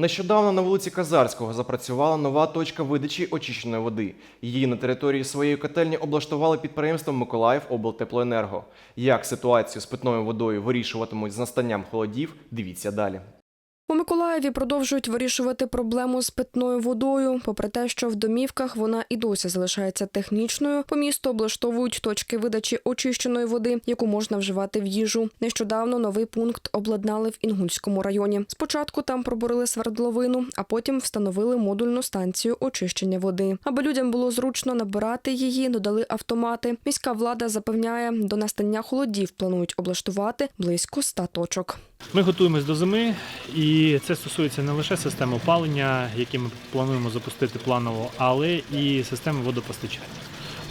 Нещодавно на вулиці Казарського запрацювала нова точка видачі очищеної води. Її на території своєї котельні облаштували підприємством Миколаїв облтеплоенерго. Як ситуацію з питною водою вирішуватимуть з настанням холодів, дивіться далі. Миколаєві продовжують вирішувати проблему з питною водою. Попри те, що в домівках вона і досі залишається технічною, по місту облаштовують точки видачі очищеної води, яку можна вживати в їжу. Нещодавно новий пункт обладнали в Інгульському районі. Спочатку там пробурили свердловину, а потім встановили модульну станцію очищення води. Аби людям було зручно набирати її, додали автомати. Міська влада запевняє, до настання холодів планують облаштувати близько 100 точок. Ми готуємось до зими, і це стосується не лише системи опалення, які ми плануємо запустити планово, але і системи водопостачання.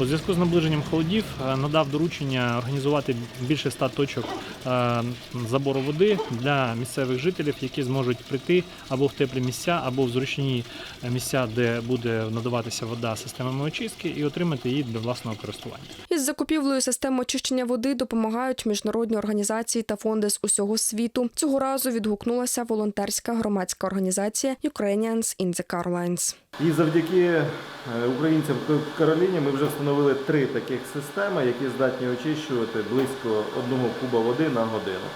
У зв'язку з наближенням холодів е, надав доручення організувати більше ста точок е, забору води для місцевих жителів, які зможуть прийти або в теплі місця, або в зручні місця, де буде надаватися вода системами очистки, і отримати її для власного користування. Із закупівлею систем очищення води допомагають міжнародні організації та фонди з усього світу. Цього разу відгукнулася волонтерська громадська організація Ukrainians in the Carlines. І завдяки е, українцям в Кароліні ми вже встановили три таких системи, які здатні очищувати близько одного куба води на годину.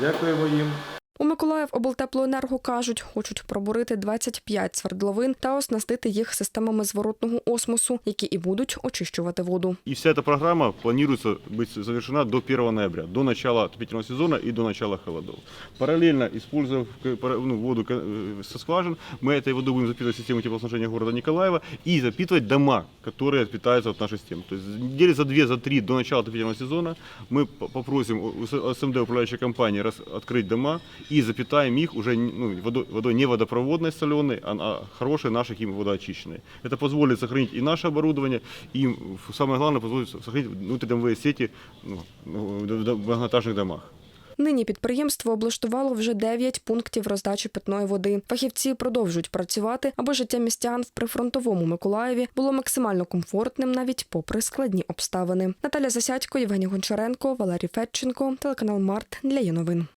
Дякуємо їм. У Миколаїв облтеплоенерго кажуть, хочуть пробурити 25 свердловин та оснастити їх системами зворотного осмосу, які і будуть очищувати воду. И вся эта программа планируется быть завершена до 1 ноября, до начала отопительного сезона и до начала холодов. Параллельно, используя к- пара- ну, воду к- э, со скважин, мы этой водой будем запитывать систему теплоснабжения города Николаева и запитывать дома, которые питаются от нашей системы. То есть недели за две, за три до начала отопительного сезона мы по- попросим у у СМД управляющей компании раз- открыть дома и запитаем их уже ну, водой, водой не водопроводной соленой, а, а хорошей нашей хим- водоочищенной. Это позволит сохранить и наше оборудование, и м, самое главное, позволит сохранить внутридомовые сети ну, в в- в многоэтажных домах. Нині підприємство облаштувало вже 9 пунктів роздачі питної води. Фахівці продовжують працювати, аби життя містян в прифронтовому Миколаєві було максимально комфортним навіть попри складні обставини. Наталя Засядько, Євгеній Гончаренко, Валерій Федченко, телеканал Март для є новин.